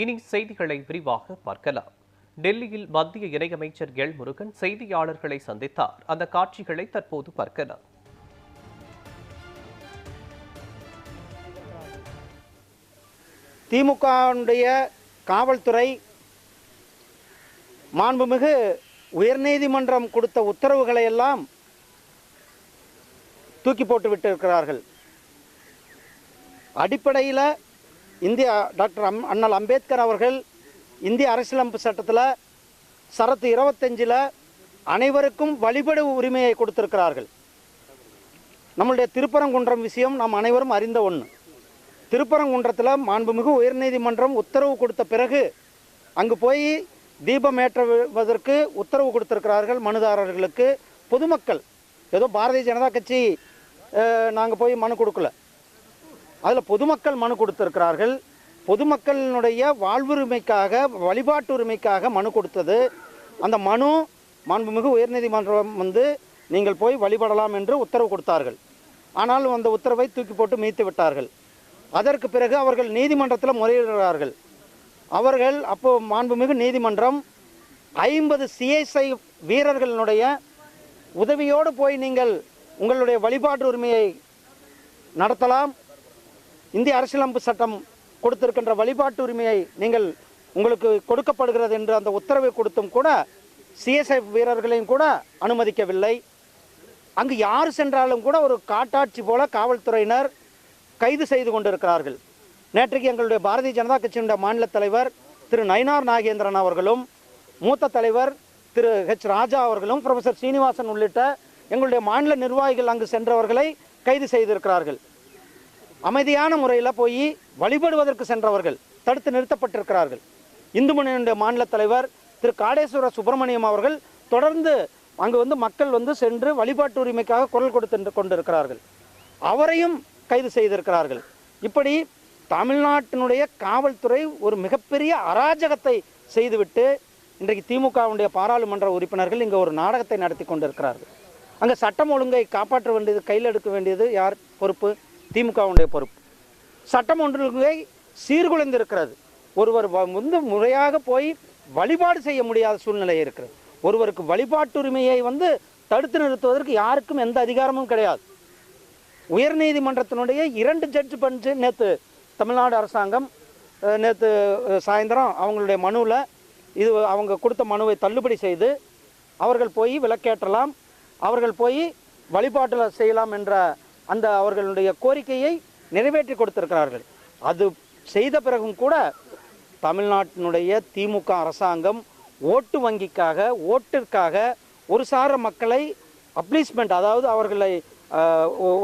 இனி செய்திகளை விரிவாக பார்க்கலாம். டெல்லியில் மத்திய இணையமைச்சர் எல் முருகன் செய்தியாளர்களை சந்தித்தார். அந்த காட்சிகளை தற்போது பார்க்கலாம். திமுகவுடைய காவல்துறை மாண்புமிகு உயர்நீதிமன்றம் கொடுத்த உத்தரவுகளை எல்லாம் தூக்கி போட்டு விட்டிருக்கிறார்கள். அடிப்படையில் இந்திய டாக்டர் அம் அண்ணல் அம்பேத்கர் அவர்கள் இந்திய அரசியலமைப்பு சட்டத்தில் சரத்து இருபத்தஞ்சில் அனைவருக்கும் வழிபடு உரிமையை கொடுத்திருக்கிறார்கள். நம்மளுடைய திருப்பரங்குன்றம் விஷயம் நாம் அனைவரும் அறிந்த ஒன்று திருப்பரங்குன்றத்தில் மாண்புமிகு உயர்நீதிமன்றம் உத்தரவு கொடுத்த பிறகு அங்கு போய் தீபம் ஏற்றுவதற்கு உத்தரவு கொடுத்திருக்கிறார்கள் மனுதாரர்களுக்கு. பொதுமக்கள் ஏதோ பாரதிய ஜனதா கட்சி நாங்கள் போய் மனு கொடுக்கல. அதில் பொதுமக்கள் மனு கொடுத்துருக்கிறார்கள். பொதுமக்களினுடைய வாழ்வுரிமைக்காக வழிபாட்டுரிமைக்காக மனு கொடுத்தது. அந்த மனு மாண்புமிகு உயர்நீதிமன்றம் வந்து நீங்கள் போய் வழிபடலாம் என்று உத்தரவு கொடுத்தார்கள். ஆனால் அந்த உத்தரவை தூக்கி போட்டு மீத்து விட்டார்கள். அதற்கு பிறகு அவர்கள் நீதிமன்றத்தில் முறையிடுகிறார்கள். அவர்கள் அப்போ மாண்புமிகு நீதிமன்றம் ஐம்பது சிஎஸ்ஐ வீரர்களினுடைய உதவியோடு போய் நீங்கள் உங்களுடைய வழிபாட்டு உரிமையை நடத்தலாம். இந்திய அரசியலமைப்பு சட்டம் கொடுத்திருக்கின்ற வழிபாட்டு உரிமையை நீங்கள் உங்களுக்கு கொடுக்கப்படுகிறது என்று அந்த உத்தரவை கொடுத்தும் கூட சிஎஸ்எஃப் வீரர்களையும் கூட அனுமதிக்கவில்லை. அங்கு யார் சென்றாலும் கூட ஒரு காட்டாட்சி போல காவல்துறையினர் கைது செய்து கொண்டிருக்கிறார்கள். நேற்றைக்கு எங்களுடைய பாரதிய ஜனதா கட்சியினுடைய மாநில தலைவர் திரு நயினார் நாகேந்திரன் அவர்களும் மூத்த தலைவர் திரு ஹெச் ராஜா அவர்களும் ப்ரொஃபசர் சீனிவாசன் உள்ளிட்ட எங்களுடைய மாநில நிர்வாகிகள் அங்கு சென்றவர்களை கைது செய்திருக்கிறார்கள். அமைதியான முறையில் போய் வழிபடுவதற்கு சென்றவர்கள் தடுத்து நிறுத்தப்பட்டிருக்கிறார்கள். இந்து முன்னணியுடைய மாநில தலைவர் திரு. காடேஸ்வர சுப்பிரமணியம் அவர்கள் தொடர்ந்து அங்கு வந்து மக்கள் வந்து சென்று வழிபாட்டு உரிமைக்காக குரல் கொடுத்து கொண்டிருக்கிறார்கள். அவரையும் கைது செய்திருக்கிறார்கள். இப்படி தமிழ்நாட்டினுடைய காவல்துறை ஒரு மிகப்பெரிய அராஜகத்தை செய்துவிட்டு இன்றைக்கு திமுகவுடைய பாராளுமன்ற உறுப்பினர்கள் இங்கே ஒரு நாடகத்தை நடத்தி கொண்டிருக்கிறார்கள். அங்கே சட்டம் ஒழுங்கை காப்பாற்ற வேண்டியது கையில் எடுக்க வேண்டியது யார்? பொறுப்பு. திமுகவுடைய பொறுப்பு. சட்டம் ஒழுங்கை சீர்குலைந்திருக்கிறது. ஒருவர் வ- வந்து முறையாக போய் வழிபாடு செய்ய முடியாத சூழ்நிலை இருக்கிறது. ஒருவருக்கு வழிபாட்டுரிமையை வந்து தடுத்து நிறுத்துவதற்கு யாருக்கும் எந்த அதிகாரமும் கிடையாது. உயர்நீதிமன்றத்தினுடைய இரண்டு ஜட்ஜ் பஞ்சு நேற்று தமிழ்நாடு அரசாங்கம் நேற்று சாயந்தரம் அவங்களுடைய மனுவில் இது அவங்க கொடுத்த மனுவை தள்ளுபடி செய்து அவர்கள் போய் விலக்கேற்றலாம் அவர்கள் போய் வழிபாட்டில் செய்யலாம் என்ற அந்த அவர்களுடைய கோரிக்கையை நிறைவேற்றி கொடுத்திருக்கிறார்கள். அது செய்த பிறகும் கூட தமிழ்நாட்டினுடைய திமுக அரசாங்கம் ஓட்டு வங்கிக்காக ஓட்டிற்காக ஒரு சார மக்களை அப்ளீஸ்மெண்ட் அதாவது அவர்களை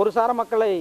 ஒரு சார மக்களை